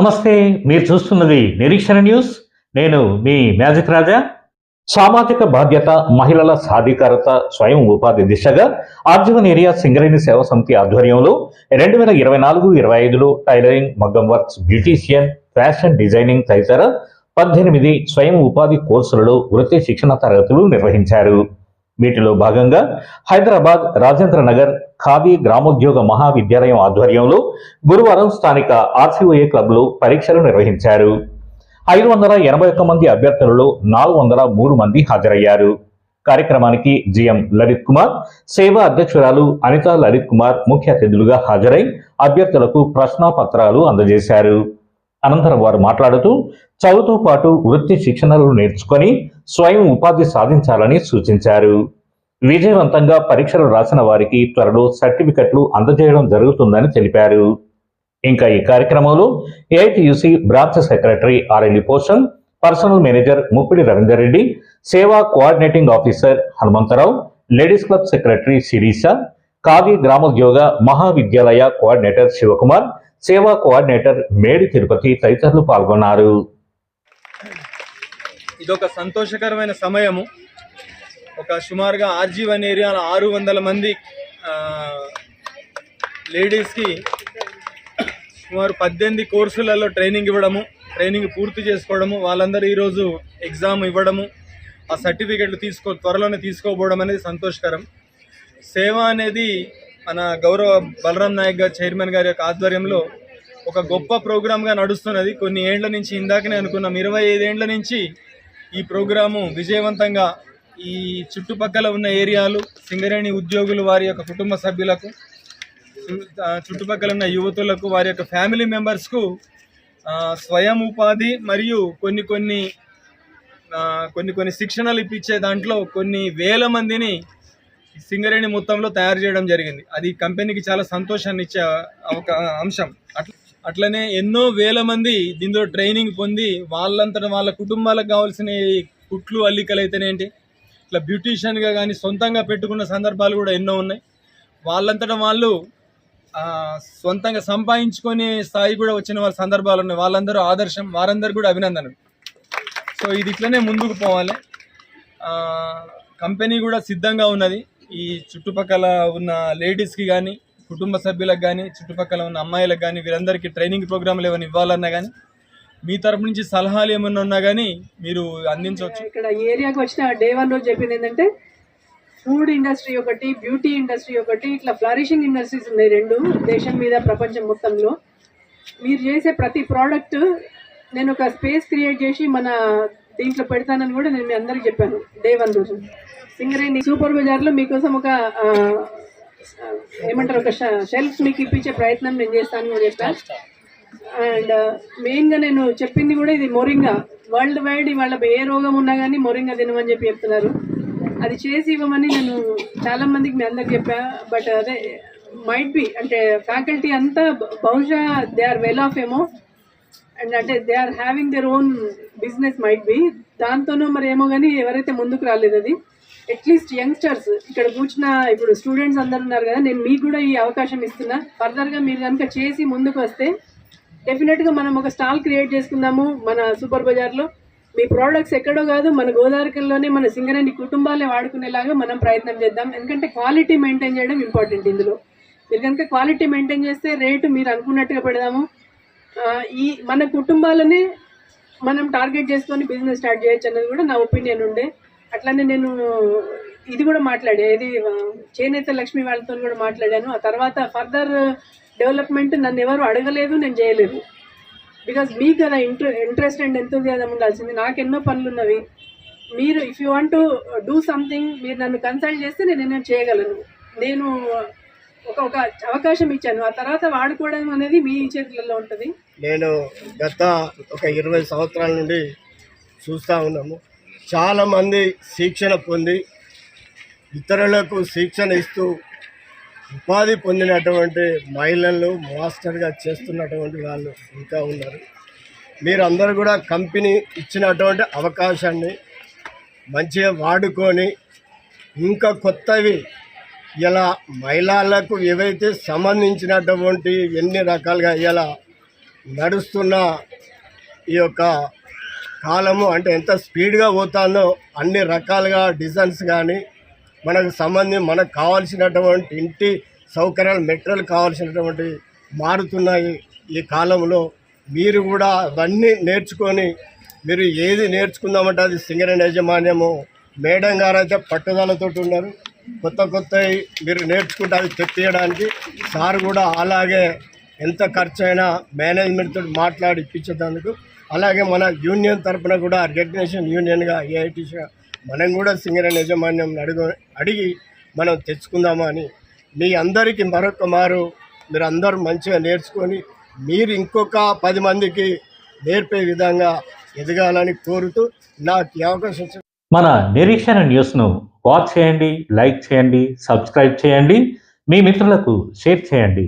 నమస్తే మీరు చూస్తున్నది నిరీక్షణ న్యూస్. నేను మీ మ్యాజిక్ రాజా. సామాజిక బాధ్యత మహిళల సాధికారత స్వయం ఉపాధి దిశగా ఆర్జువన్ ఏరియా సింగరేణి సేవా సమితి ఆధ్వర్యంలో రెండు వేల ఇరవై నాలుగు ఇరవై ఐదులో టైలరింగ్ మగ్గం వర్క్స్ బ్యూటీషియన్ ఫ్యాషన్ డిజైనింగ్ తదితర పద్దెనిమిది స్వయం ఉపాధి కోర్సులలో వృత్తి శిక్షణ తరగతులు నిర్వహించారు. వీటిలో భాగంగా హైదరాబాద్ రాజేంద్ర నగర్ ఖాదీ గ్రామోద్యోగ మహావిద్యాలయం ఆధ్వర్యంలో గురువారం స్థానిక ఆర్సీఓఏ క్లబ్లో పరీక్షలు నిర్వహించారు. ఐదు వందల ఎనభై ఒక్క మంది అభ్యర్థులలో నాలుగు వందల మూడు మంది హాజరయ్యారు. కార్యక్రమానికి జిఎం లలిత్ కుమార్ సేవా అధ్యక్షురాలు అనిత లలిత్ కుమార్ ముఖ్య అతిథులుగా హాజరై అభ్యర్థులకు ప్రశ్నాపత్రాలు అందజేశారు. అనంతరం వారు మాట్లాడుతూ చదువుతో పాటు వృత్తి శిక్షణలు నేర్చుకొని స్వయం ఉపాధి సాధించాలని సూచించారు. విజయవంతంగా పరీక్షలు రాసిన వారికి త్వరలో సర్టిఫికెట్లు అందజేయడం జరుగుతుందని తెలిపారు. ఇంకా ఈ కార్యక్రమంలో ఏఐటియుసి బ్రాంచ్ సెక్రటరీ ఆర్ఎల్డి పోషన్ పర్సనల్ మేనేజర్ ముప్పిడి రవీందర్ రెడ్డి సేవా coordinating officer Hanumantharao ladies club secretary Sirisha కావి గ్రామోద్యోగ మహావిద్యాలయ కోఆర్డినేటర్ శివకుమార్ సేవా కోఆర్డినేటర్ మేడి తిరుపతి తదితరులు పాల్గొన్నారు. ఇదొక సంతోషకరమైన సమయము. ఒక సుమారుగా ఆర్జీవన్ ఏరియాలో ఆరు వందల మంది లేడీస్కి సుమారు పద్దెనిమిది కోర్సులలో ట్రైనింగ్ ఇవ్వడము ట్రైనింగ్ పూర్తి చేసుకోవడము వాళ్ళందరూ ఈరోజు ఎగ్జామ్ ఇవ్వడము ఆ సర్టిఫికెట్లు తీసుకో త్వరలోనే తీసుకోపోవడం అనేది సంతోషకరం. సేవ అనేది మన గౌరవ బలరాం నాయక్ గారు చైర్మన్ గారి యొక్క ఆధ్వర్యంలో ఒక గొప్ప ప్రోగ్రామ్గా నడుస్తున్నది. కొన్ని ఏండ్ల నుంచి ఇందాకనే అనుకున్నాం. ఇరవై ఐదేండ్ల నుంచి ఈ ప్రోగ్రాము విజయవంతంగా ఈ చుట్టుపక్కల ఉన్న ఏరియాలు సింగరేణి ఉద్యోగులు వారి యొక్క కుటుంబ సభ్యులకు చుట్టుపక్కల ఉన్న యువతులకు వారి యొక్క ఫ్యామిలీ మెంబర్స్కు స్వయం ఉపాధి మరియు కొన్ని కొన్ని కొన్ని కొన్ని శిక్షణలు ఇప్పించే దాంట్లో కొన్ని వేల మందిని సింగరేణి మొత్తంలో తయారు చేయడం జరిగింది. అది కంపెనీకి చాలా సంతోషాన్ని ఇచ్చే ఒక అంశం. అట్ల అట్లనే ఎన్నో వేల మంది దీనిలో ట్రైనింగ్ పొంది వాళ్ళంతట వాళ్ళ కుటుంబాలకు కావాల్సిన కుట్లు అల్లికలు అయితేనేంటి ఇట్లా బ్యూటీషియన్గా కానీ సొంతంగా పెట్టుకున్న సందర్భాలు కూడా ఎన్నో ఉన్నాయి. వాళ్ళంతట వాళ్ళు సొంతంగా సంపాదించుకునే స్థాయి కూడా వచ్చిన వాళ్ళ సందర్భాలు ఉన్నాయి. వాళ్ళందరూ ఆదర్శం వారందరూ కూడా అభినందనలు. సో ఇది ఇట్లనే ముందుకు పోవాలి. కంపెనీ కూడా సిద్ధంగా ఉన్నది. ఈ చుట్టుపక్కల ఉన్న లేడీస్కి కానీ కుటుంబ సభ్యులకు కానీ చుట్టుపక్కల ఉన్న అమ్మాయిలకు కానీ వీరందరికీ ట్రైనింగ్ ప్రోగ్రాంలు ఏమైనా ఇవ్వాలన్నా కానీ మీ తరపు నుంచి సలహాలు ఏమైనా ఉన్నా కానీ మీరు అందించవచ్చు. ఇక్కడ ఈ ఏరియాకి వచ్చిన డే వన్ రోజు చెప్పింది ఏంటంటే ఫుడ్ ఇండస్ట్రీ ఒకటి బ్యూటీ ఇండస్ట్రీ ఒకటి ఇట్లా ఫ్లరిషింగ్ ఇండస్ట్రీస్ ఉన్నాయి రెండు దేశం మీద ప్రపంచం మొత్తంలో. మీరు చేసే ప్రతి ప్రోడక్ట్ నేను ఒక స్పేస్ క్రియేట్ చేసి మన దీంట్లో పెడతానని కూడా నేను మీ అందరికి చెప్పాను డే వన్ రోజు. సింగరేణి సూపర్ బజార్లో మీకోసం ఒక ఏమంటారు ఒక షెల్ఫ్ మీకు ఇప్పించే ప్రయత్నం నేను చేస్తాను కూడా చెప్పాను. అండ్ మెయిన్గా నేను చెప్పింది కూడా ఇది మొరింగా. వరల్డ్ వైడ్ ఇవాళ ఏ రోగం ఉన్నా కానీ మొరింగా తినమని చెప్పి చెప్తున్నారు. అది చేసి ఇవ్వమని నేను చాలా మందికి మీ అందరికి చెప్పా. బట్ అదే మైట్ బి అంటే ఫ్యాకల్టీ అంతా బహుశా దే ఆర్ వెల్ ఆఫ్ ఏమో. అండ్ అంటే they are having their own business might be దాంతోనూ మరి ఏమో కానీ ఎవరైతే ముందుకు రాలేదు అది అట్లీస్ట్ యంగ్స్టర్స్ ఇక్కడ కూర్చున్న ఇప్పుడు స్టూడెంట్స్ అందరు ఉన్నారు కదా నేను మీకు కూడా ఈ అవకాశం ఇస్తున్నా. ఫర్దర్గా మీరు కనుక చేసి ముందుకు వస్తే డెఫినెట్గా మనం ఒక స్టాల్ క్రియేట్ చేసుకుందాము మన సూపర్ బజార్లో మీ ప్రోడక్ట్స్ ఎక్కడో కాదు మన గోదావరికల్లోనే మన సింగరేణి కుటుంబాలే వాడుకునేలాగా మనం ప్రయత్నం చేద్దాం. ఎందుకంటే క్వాలిటీ మెయింటైన్ చేయడం ఇంపార్టెంట్ ఇందులో. మీరు కనుక క్వాలిటీ మెయింటైన్ చేస్తే రేటు మీరు అనుకున్నట్టుగా పెడదాము. ఈ మన కుటుంబాలనే మనం టార్గెట్ చేసుకొని బిజినెస్ స్టార్ట్ చేయొచ్చు అన్నది కూడా నా ఒపీనియన్ ఉండే. అట్లానే నేను ఇది కూడా మాట్లాడే ఇది చేనేత లక్ష్మి వాళ్ళతో కూడా మాట్లాడాను. ఆ తర్వాత ఫర్దర్ డెవలప్మెంట్ నన్ను ఎవరు అడగలేదు నేను చేయలేదు. బికాజ్ మీకు కదా ఇంట్రె ఇంట్రెస్ట్ అండ్ ఎంతోజియాజం ఉండాల్సింది. నాకు ఎన్నో పనులు ఉన్నవి. మీరు if you want to do something మీరు నన్ను కన్సల్ట్ చేస్తే నేను నేను చేయగలను. నేను ఒక ఒక అవకాశం ఇచ్చాను. ఆ తర్వాత వాడుకోవడం అనేది మీ చేతులలో ఉంటుంది. నేను గత ఒక ఇరవై సంవత్సరాల నుండి చూస్తూ ఉన్నాము. చాలామంది శిక్షణ పొంది ఇతరులకు శిక్షణ ఇస్తూ ఉపాధి పొందినటువంటి మహిళలు మాస్టర్గా చేస్తున్నటువంటి వాళ్ళు ఇంకా ఉన్నారు. మీరందరూ కూడా కంపెనీ ఇచ్చినటువంటి అవకాశాన్ని మంచిగా వాడుకొని ఇంకా కొత్తవి ఇలా మహిళలకు ఏవైతే సంబంధించినటువంటి ఎన్ని రకాలుగా ఇలా నడుస్తున్న ఈ యొక్క కాలము అంటే ఎంత స్పీడ్గా పోతుందో అన్ని రకాలుగా డిజైన్స్ కానీ మనకు సంబంధించి మనకు కావాల్సినటువంటి ఇంటి సౌకర్యాలు మెటీరియల్ కావాల్సినటువంటి మారుతున్నాయి ఈ కాలంలో. మీరు కూడా అవన్నీ నేర్చుకొని మీరు ఏది నేర్చుకుందామంటే అది సింగరేణి యాజమాన్యము మేడం గారు అయితే పట్టుదలతో ఉన్నారు. కొత్త కొత్త మీరు నేర్చుకుంటే అది తెప్పియడానికి సార్ కూడా అలాగే ఎంత ఖర్చు అయినా మేనేజ్మెంట్తో మాట్లాడి ఇప్పించేందుకు అలాగే మన యూనియన్ తరపున కూడా రికగ్నేషన్ యూనియన్గా ఏఐటీసీగా మనం కూడా సింగరేణి యజమాన్యం అడుగు అడిగి మనం తెచ్చుకుందామా అని మీ అందరికీ మరొక మారు మీరు అందరూ మంచిగా నేర్చుకొని మీరు ఇంకొక పది మందికి నేర్పే విధంగా ఎదగాలని కోరుతూ నాకు అవకాశం మన నిరీక్షణ న్యూస్ను వాచ్ చేయండి లైక్ చేయండి సబ్స్క్రైబ్ చేయండి. మీ మిత్రులకు షేర్ చేయండి.